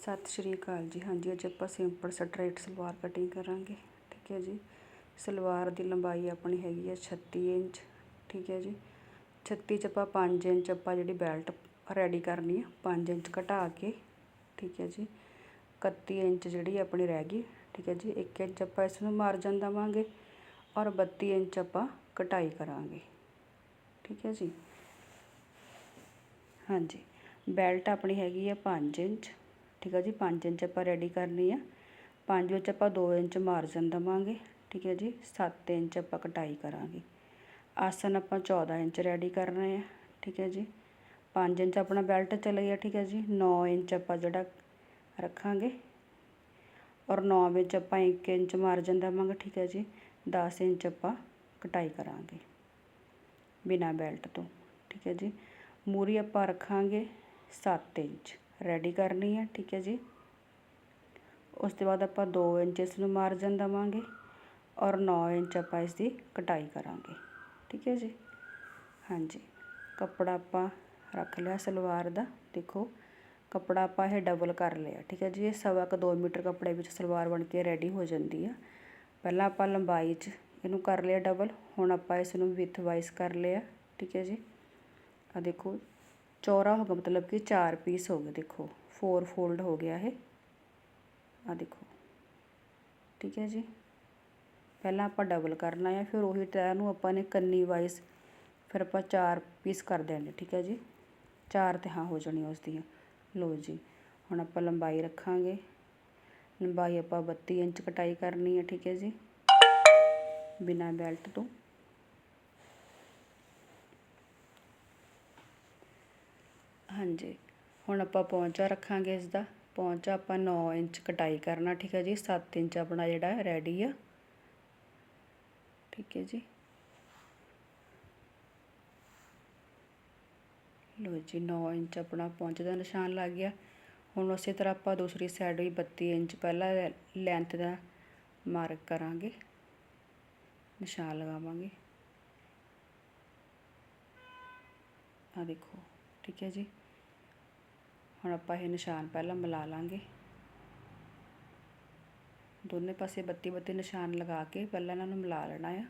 ਸਤਿ ਸ਼੍ਰੀ ਅਕਾਲ ਜੀ। ਹਾਂਜੀ, ਅੱਜ ਆਪਾਂ ਸਿੰਪਲ ਸਟਰੇਟ ਸਲਵਾਰ ਕਟਿੰਗ ਕਰਾਂਗੇ। ਠੀਕ ਹੈ ਜੀ। ਸਲਵਾਰ ਦੀ ਲੰਬਾਈ ਆਪਣੀ ਹੈਗੀ ਹੈ 36 ਇੰਚ। ਠੀਕ ਹੈ ਜੀ। 36 ਚ ਆਪਾਂ 5 ਇੰਚ ਆਪਾਂ ਜਿਹੜੀ ਬੈਲਟ ਰੈਡੀ ਕਰਨੀ ਹੈ 5 ਇੰਚ ਘਟਾ ਕੇ। ਠੀਕ ਹੈ ਜੀ। 31 ਇੰਚ ਜਿਹੜੀ ਆਪਣੀ ਰਹਿ ਗਈ। ਠੀਕ ਹੈ ਜੀ। 1 ਇੰਚ ਆਪਾਂ ਇਸ ਨੂੰ ਮਾਰਜਨ ਦੇਵਾਂਗੇ ਔਰ 32 ਇੰਚ ਆਪਾਂ ਕਟਾਈ ਕਰਾਂਗੇ। ਠੀਕ ਹੈ ਜੀ। ਹਾਂਜੀ। ਬੈਲਟ ਆਪਣੀ ਹੈਗੀ ਹੈ 5 ਇੰਚ। ਠੀਕ ਹੈ ਜੀ 5 ਇੰਚ ਆਪਾਂ ਰੈਡੀ ਕਰਨੀ ਆ 5 ਵਿੱਚ ਆਪਾਂ 2 ਇੰਚ ਮਾਰਜਨ ਦਵਾਂਗੇ ਠੀਕ ਹੈ ਜੀ 7 ਇੰਚ ਆਪਾਂ ਕਟਾਈ ਕਰਾਂਗੇ ਆਸਨ ਆਪਾਂ 14 ਇੰਚ ਰੈਡੀ ਕਰਨਾ ਹੈ ਠੀਕ ਹੈ ਜੀ 5 ਇੰਚ ਆਪਣਾ ਬੈਲਟ ਚਲਾ ਗਿਆ ਠੀਕ ਹੈ ਜੀ 9 ਇੰਚ ਆਪਾਂ ਜਿਹੜਾ ਰੱਖਾਂਗੇ ਔਰ 9 ਵਿੱਚ ਆਪਾਂ 1 ਇੰਚ ਮਾਰਜਨ ਦੇਵਾਂਗੇ ਠੀਕ ਹੈ ਜੀ 10 ਇੰਚ ਆਪਾਂ ਕਟਾਈ ਕਰਾਂਗੇ ਬਿਨਾ ਬੈਲਟ ਤੋਂ ਠੀਕ ਹੈ ਜੀ ਮੂਰੀ ਆਪਾਂ ਰੱਖਾਂਗੇ 7 ਇੰਚ ਰੈਡੀ ਕਰਨੀ ਹੈ, ਠੀਕ ਹੈ ਜੀ। ਉਸ ਤੋਂ ਬਾਅਦ ਆਪਾਂ 2 ਇੰਚ ਇਸ ਨੂੰ ਮਾਰਜਨ ਦਵਾਂਗੇ ਔਰ 9 ਇੰਚ ਆਪਾਂ ਇਸ ਦੀ ਕਟਾਈ ਕਰਾਂਗੇ, ਠੀਕ ਹੈ ਜੀ। ਹਾਂਜੀ, ਕੱਪੜਾ ਆਪਾਂ ਰੱਖ ਲਿਆ ਸਲਵਾਰ ਦਾ, ਦੇਖੋ। ਕੱਪੜਾ ਆਪਾਂ ਇਹ ਡਬਲ ਕਰ ਲਿਆ, ਠੀਕ ਹੈ ਜੀ। ਇਹ ਸਵਾ ਕੁ 2 ਮੀਟਰ ਕੱਪੜੇ ਵਿੱਚ ਸਲਵਾਰ ਬਣ ਕੇ ਰੈਡੀ ਹੋ ਜਾਂਦੀ ਆ। ਪਹਿਲਾਂ ਆਪਾਂ ਲੰਬਾਈ 'ਚ ਇਹਨੂੰ ਕਰ ਲਿਆ ਡਬਲ ਹੁਣ ਆਪਾਂ ਇਸ ਨੂੰ ਵਿਥ ਵਾਈਸ ਕਰ ਲਿਆ, ਠੀਕ ਹੈ ਜੀ। ਆ ਦੇਖੋ ਚੌਰਾ ਹੋ ਗਿਆ, ਮਤਲਬ ਕਿ ਚਾਰ ਪੀਸ ਹੋ ਗਏ, ਦੇਖੋ। ਫੋਰ ਫੋਲਡ ਹੋ ਗਿਆ ਇਹ। ਆ ਦੇਖੋ। ਠੀਕ ਹੈ ਜੀ। ਪਹਿਲਾਂ ਆਪਾਂ ਡਬਲ ਕਰਨਾ ਹੈ, ਫਿਰ ਉਹੀ ਤੈਅ ਨੂੰ ਆਪਾਂ ਨੇ ਕੰਨੀ ਵਾਈਸ ਫਿਰ ਆਪਾਂ ਚਾਰ ਪੀਸ ਕਰ ਦੇਣੇ ਠੀਕ ਹੈ ਜੀ। ਚਾਰ ਤਿਹਾਂ ਹੋ ਜਾਣੀਆਂ ਉਸ ਦੀਆਂ ਲੋ ਜੀ, ਹੁਣ ਆਪਾਂ ਲੰਬਾਈ ਰੱਖਾਂਗੇ। ਲੰਬਾਈ ਆਪਾਂ 32 ਇੰਚ ਕਟਾਈ ਕਰਨੀ ਹੈ, ਠੀਕ ਹੈ ਜੀ। ਬਿਨਾ ਬੈਲਟ ਤੋਂ। ਹਾਂਜੀ। ਹੁਣ ਆਪਾਂ ਪੌਂਚਾ ਰੱਖਾਂਗੇ ਇਸ ਦਾ ਪੌਂਚਾ ਆਪਾਂ 9 ਇੰਚ ਕਟਾਈ ਕਰਨਾ, ਠੀਕ ਹੈ ਜੀ? 7 ਇੰਚ ਆਪਣਾ ਜਿਹੜਾ ਰੈਡੀ ਆ। ਠੀਕ ਹੈ ਜੀ। ਲੋ ਜੀ 9 ਇੰਚ ਆਪਣਾ ਪੌਂਚੇ ਦਾ ਨਿਸ਼ਾਨ ਲੱਗ ਗਿਆ। ਹੁਣ ਉਸੇ ਤਰ੍ਹਾਂ ਆਪਾਂ ਦੂਸਰੀ ਸਾਈਡ ਵੀ 32 ਇੰਚ ਪਹਿਲਾਂ ਲੈਂਥ ਦਾ ਮਾਰਕ ਕਰਾਂਗੇ। ਨਿਸ਼ਾਨ ਲਗਾਵਾਂਗੇ। ਆ ਦੇਖੋ, ਠੀਕ ਹੈ ਜੀ? ਹੁਣ ਆਪਾਂ ਇਹ ਨਿਸ਼ਾਨ ਪਹਿਲਾਂ ਮਿਲਾ ਲਾਂਗੇ। ਦੋਨੇ ਪਾਸੇ 32 32 ਨਿਸ਼ਾਨ ਲਗਾ ਕੇ ਪਹਿਲਾਂ ਇਹਨਾਂ ਨੂੰ ਮਿਲਾ ਲੈਣਾ ਆ।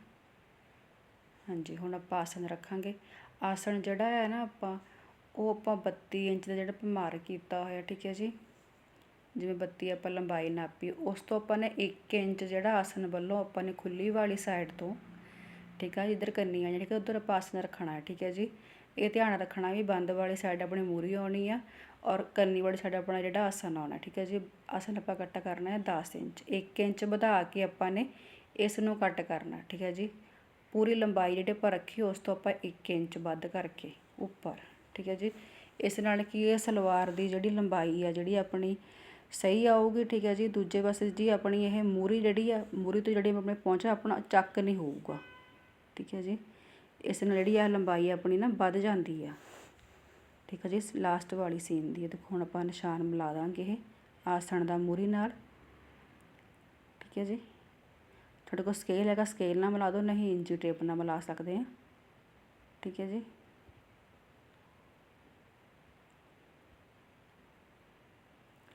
ਹਾਂਜੀ, ਹੁਣ ਆਪਾਂ ਆਸਨ ਰੱਖਾਂਗੇ। ਆਸਣ ਜਿਹੜਾ ਹੈ ਨਾ ਆਪਾਂ, ਉਹ ਆਪਾਂ 32 ਇੰਚ ਦਾ ਜਿਹੜਾ ਆਪਾਂ ਮਾਰਕ ਕੀਤਾ ਹੋਇਆ, ਠੀਕ ਹੈ ਜੀ? ਜਿਵੇਂ 32 ਆਪਾਂ ਲੰਬਾਈ ਨਾਪੀ, ਉਸ ਤੋਂ ਆਪਾਂ ਨੇ 1 ਇੰਚ ਜਿਹੜਾ ਆਸਨ ਵੱਲੋਂ ਆਪਾਂ ਨੇ ਖੁੱਲੀ ਵਾਲੀ ਸਾਈਡ ਤੋਂ, ਠੀਕ ਹੈ ਜਿੱਧਰ ਕੰਨੀ ਆ ਜਿਹੜੀ ਕਿ ਉਧਰ ਆਪਾਂ ਆਸਨ ਰੱਖਣਾ ਹੈ ਠੀਕ ਹੈ ਜੀ? ਇਹ ਧਿਆਨ ਰੱਖਣਾ ਵੀ ਬੰਦ ਵਾਲੀ ਸਾਈਡ ਆਪਣੀ ਮੂਰੀ ਆਉਣੀ ਆ। ਔਰ ਕੰਨੀ ਵਾਲੀ ਸਾਡਾ ਆਪਣਾ ਜਿਹੜਾ ਆਸਨ ਆਉਣਾ ਠੀਕ ਹੈ ਜੀ? ਆਸਨ ਆਪਾਂ ਕੱਟ ਕਰਨਾ ਹੈ 10 ਇੰਚ। 1 ਇੰਚ ਵਧਾ ਕੇ ਆਪਾਂ ਨੇ ਇਸ ਨੂੰ ਕੱਟ ਕਰਨਾ, ਠੀਕ ਹੈ ਜੀ? ਪੂਰੀ ਲੰਬਾਈ ਜਿਹੜੇ ਆਪਾਂ ਰੱਖੀ, ਉਸ ਤੋਂ ਆਪਾਂ 1 ਇੰਚ ਵੱਧ ਕਰਕੇ ਉੱਪਰ, ਠੀਕ ਹੈ ਜੀ? ਇਸ ਨਾਲ ਕੀ ਹੈ, ਸਲਵਾਰ ਦੀ ਜਿਹੜੀ ਲੰਬਾਈ ਆ, ਜਿਹੜੀ ਆਪਣੀ ਸਹੀ ਆਊਗੀ, ਠੀਕ ਹੈ ਜੀ? ਦੂਜੇ ਪਾਸੇ ਜੀ ਆਪਣੀ ਇਹ ਮੂਰੀ ਜਿਹੜੀ ਆ, ਮੂਰੀ ਤੋਂ ਜਿਹੜੀ ਆਪਣੇ ਪਹੁੰਚਾ ਆਪਣਾ ਚੱਕ ਨਹੀਂ ਹੋਊਗਾ, ਠੀਕ ਹੈ ਜੀ? ਇਸ ਨਾਲ ਜਿਹੜੀ ਆ ਲੰਬਾਈ ਆਪਣੀ ਨਾ ਵੱਧ ਜਾਂਦੀ ਆ। ਠੀਕ ਹੈ ਜੀ ਲਾਸਟ ਵਾਲੀ ਸੀਨ ਦੀ। ਦੇਖੋ, ਹੁਣ ਆਪਾਂ ਨਿਸ਼ਾਨ ਮਿਲਾ ਦਾਂਗੇ ਇਹ, ਆਸਣ ਦਾ ਮੂਰੀ ਨਾਲ। ਠੀਕ ਹੈ ਜੀ। ਤੁਹਾਡੇ ਕੋਲ ਸਕੇਲ ਹੈਗਾ ਸਕੇਲ ਨਾਲ ਮਿਲਾ ਦਿਓ, ਨਹੀਂ ਇੰਚੀ ਟੇਪ ਨਾਲ ਮਿਲਾ ਸਕਦੇ ਆ। ਠੀਕ ਹੈ ਜੀ।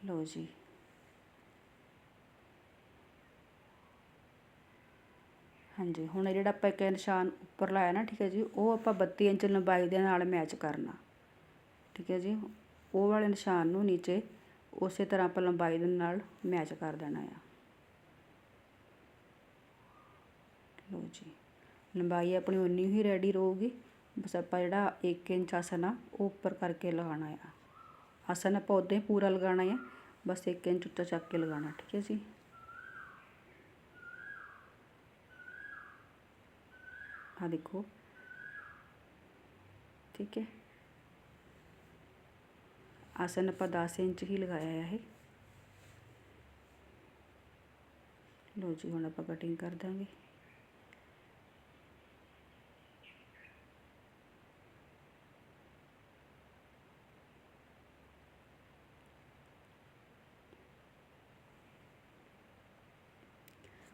ਲਓ ਜੀ। ਹਾਂਜੀ, ਹੁਣ ਜਿਹੜਾ ਆਪਾਂ ਇੱਕ ਨਿਸ਼ਾਨ ਉੱਪਰ ਲਾਇਆ ਨਾ, ਠੀਕ ਹੈ ਜੀ, ਉਹ ਆਪਾਂ 32 ਇੰਚ ਲੰਬਾਈ ਦੇ ਨਾਲ ਮੈਚ ਕਰਨਾ। ਠੀਕ ਹੈ ਜੀ, ਉਹ ਵਾਲੇ ਨਿਸ਼ਾਨ ਨੂੰ ਨੀਚੇ ਉਸੇ ਤਰ੍ਹਾਂ ਆਪਾਂ ਲੰਬਾਈ ਦੇ ਨਾਲ ਮੈਚ ਕਰ ਦੇਣਾ ਆ। ਲੋ ਜੀ, ਲੰਬਾਈ ਆਪਣੀ ਉਨੀ ਹੀ ਰੈਡੀ ਰਹੂਗੀ। ਬਸ ਆਪਾਂ ਜਿਹੜਾ 1 ਇੰਚ ਆਸਨ ਆ, ਉਹ ਉੱਪਰ ਕਰਕੇ ਲਗਾਉਣਾ ਆ। ਆਸਨ ਆਪਾਂ ਉਦਾਂ ਹੀ ਪੂਰਾ ਲਗਾਉਣਾ ਆ, ਬਸ 1 ਇੰਚ ਉੱਤੇ ਚੱਕ ਕੇ ਲਗਾਉਣਾ, ਠੀਕ ਹੈ ਜੀ। ਆ ਦੇਖੋ, ਠੀਕ ਹੈ। ਆਸਨ ਆਪਾਂ 10 ਇੰਚ ਹੀ ਲਗਾਇਆ ਹੈ ਇਹ। ਲੋ ਜੀ, ਹੁਣ ਆਪਾਂ ਕਟਿੰਗ ਕਰ ਦਾਂਗੇ।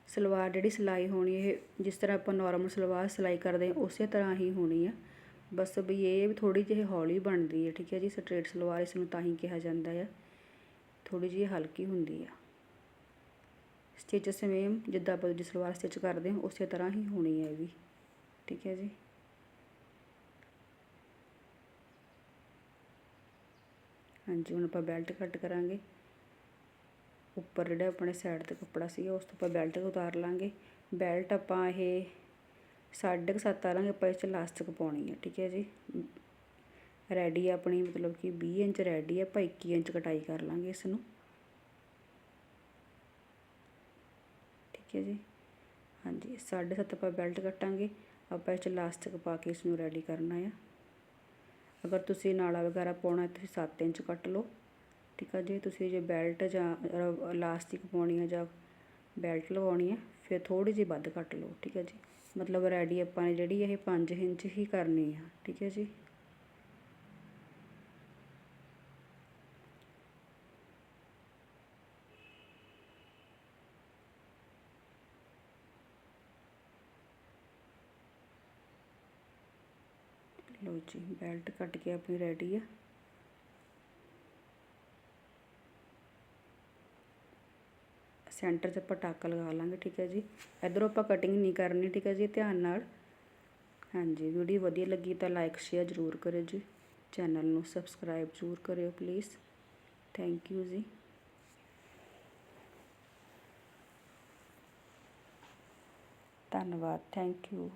ਸਲਵਾਰ ਜਿਹੜੀ ਸਿਲਾਈ ਹੋਣੀ, ਇਹ ਜਿਸ ਤਰ੍ਹਾਂ ਆਪਾਂ ਨਾਰਮਲ ਸਲਵਾਰ ਸਿਲਾਈ ਕਰਦੇ ਹਾਂ, ਉਸੇ ਤਰ੍ਹਾਂ ਹੀ ਹੋਣੀ ਆ। ਬਸ ਵੀ ਇਹ ਥੋੜੀ ਜਿਹੀ ਹੌਲੀ ਬਣਦੀ ਹੈ, ਠੀਕ ਹੈ ਜੀ, ਸਟ੍ਰੇਟ ਸਲਵਾਰ ਇਸ ਨੂੰ ਤਾਂ ਹੀ ਕਿਹਾ ਜਾਂਦਾ ਆ ਥੋੜੀ ਜਿਹੀ ਹਲਕੀ ਹੁੰਦੀ ਆ। ਸਟਿਚ ਸੇਮ ਜਿੱਦਾਂ ਆਪਾਂ ਦੂਜੀ ਸਲਵਾਰ ਸਟਿਚ ਕਰਦੇ ਹਾਂ, ਉਸੇ ਤਰ੍ਹਾਂ ਹੀ ਹੋਣੀ ਹੈ ਇਹ ਵੀ, ਠੀਕ ਹੈ ਜੀ। ਹਾਂਜੀ, ਹੁਣ ਆਪਾਂ ਬੈਲਟ ਕੱਟ ਕਰਾਂਗੇ। ਉੱਪਰ ਜਿਹੜਾ ਆਪਣੇ ਸਾਈਡ ਤੇ ਕੱਪੜਾ ਸੀਗਾ, ਉਸ ਤੋਂ ਆਪਾਂ ਬੈਲਟ ਉਤਾਰ ਲਾਂਗੇ। ਬੈਲਟ ਆਪਾਂ ਇਹ ਸਾਢੇ ਕੁ ਸੱਤ ਆ ਲਾਂਗੇ ਆਪਾਂ ਇਸ 'ਚ ਲਾਸਟਿਕ ਪਾਉਣੀ ਹੈ ਠੀਕ ਹੈ ਜੀ। ਰੈਡੀ ਆਪਣੀ, ਮਤਲਬ ਕਿ 20 ਇੰਚ ਰੈਡੀ ਹੈ ਆਪਾਂ 21 ਇੰਚ ਕਟਾਈ ਕਰ ਲਾਂਗੇ ਇਸ ਨੂੰ ਠੀਕ ਹੈ ਜੀ। ਹਾਂਜੀ, ਸਾਢੇ ਸੱਤ ਆਪਾਂ ਬੈਲਟ ਕੱਟਾਂਗੇ। ਆਪਾਂ ਇਹ 'ਚ ਲਾਸਟਿਕ ਪਾ ਕੇ ਇਸ ਨੂੰ ਰੈਡੀ ਕਰਨਾ ਆ। ਅਗਰ ਤੁਸੀਂ ਨਾਲਾ ਵਗੈਰਾ ਪਾਉਣਾ, ਤੁਸੀਂ 7 ਇੰਚ ਕੱਟ ਲਓ। ਠੀਕ ਆ ਜੀ, ਤੁਸੀਂ ਜੇ ਬੈਲਟ ਜਾਂ ਇਲਾਸਟਿਕ ਪਾਉਣੀ ਆ ਜਾਂ ਬੈਲਟ ਲਗਾਉਣੀ ਹੈ ਫਿਰ ਥੋੜੀ ਜਿਹੀ ਵੱਧ ਕੱਟ ਲਓ, ਠੀਕ ਹੈ ਜੀ। ਮਤਲਬ ਰੈਡੀ ਆਪਾਂ ਨੇ ਜਿਹੜੀ ਇਹ 5 ਇੰਚ ਹੀ ਕਰਨੀ ਆ, ਠੀਕ ਹੈ ਜੀ। ਲਓ ਜੀ ਬੈਲਟ ਕੱਟ ਕੇ ਆਪਣੀ ਰੈਡੀ ਆ। ਸੈਂਟਰ 'ਚ ਆਪਾਂ ਟਾਕਾ ਲਗਾ ਲਾਂਗੇ, ਠੀਕ ਹੈ ਜੀ। ਇਧਰੋਂ ਆਪਾਂ ਕਟਿੰਗ ਨਹੀਂ ਕਰਨੀ, ਠੀਕ ਹੈ ਜੀ, ਧਿਆਨ ਨਾਲ। ਹਾਂਜੀ, ਵੀਡੀਓ ਵਧੀਆ ਲੱਗੀ ਤਾਂ ਲਾਈਕ ਸ਼ੇਅਰ ਜ਼ਰੂਰ ਕਰਿਓ ਜੀ। ਚੈਨਲ ਨੂੰ ਸਬਸਕ੍ਰਾਈਬ ਜ਼ਰੂਰ ਕਰਿਓ ਪਲੀਜ਼ ਥੈਂਕ ਯੂ ਜੀ। ਧੰਨਵਾਦ ਥੈਂਕ ਯੂ